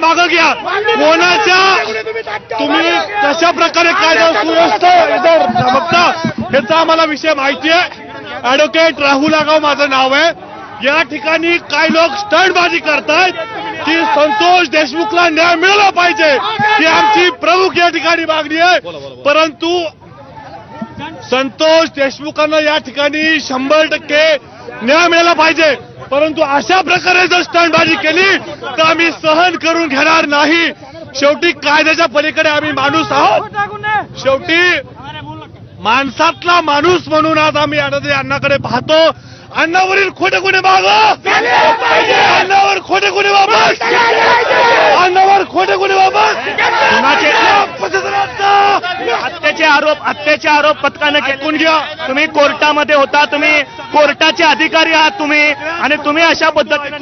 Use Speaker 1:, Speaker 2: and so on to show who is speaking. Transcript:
Speaker 1: मागं घ्या. कोणाच्या? तुम्ही कशा प्रकारे कायदा सुव्यवस्था बघता ह्याचा आम्हाला विषय माहिती आहे. ॲडव्होकेट राहुल आगाव माझं नाव आहे. या ठिकाणी काही लोक स्टंटबाजी करतायत की संतोष देशमुखला न्याय मिळाला पाहिजे ही आमची प्रमुख या ठिकाणी मागणी आहे. परंतु संतोष देशमुखांना या ठिकाणी शंभर टक्के न्याय मिळाला पाहिजे. परंतु अशा प्रकारे जर स्टंटबाजी केली तर आम्ही सहन करून घेणार नाही. शेवटी कायद्याच्या पलीकडे आम्ही माणूस आहोत. शेवटी माणसातला माणूस म्हणून आज आम्ही अनादे अण्णाकडे पाहतो. अण्णावरील खोटे गुन्हे माग अण्णावर खोटे गुन्हे वापस अण्णावर खोटे गुन्हे वापस
Speaker 2: कुणाचे? हत्येचे आरोप पथकानं
Speaker 1: ऐकून घ्या
Speaker 2: तुम्ही कोर्टामध्ये होता तुम्ही कोर्टाचे अधिकारी आहात तुम्ही आणि तुम्ही अशा पद्धतीने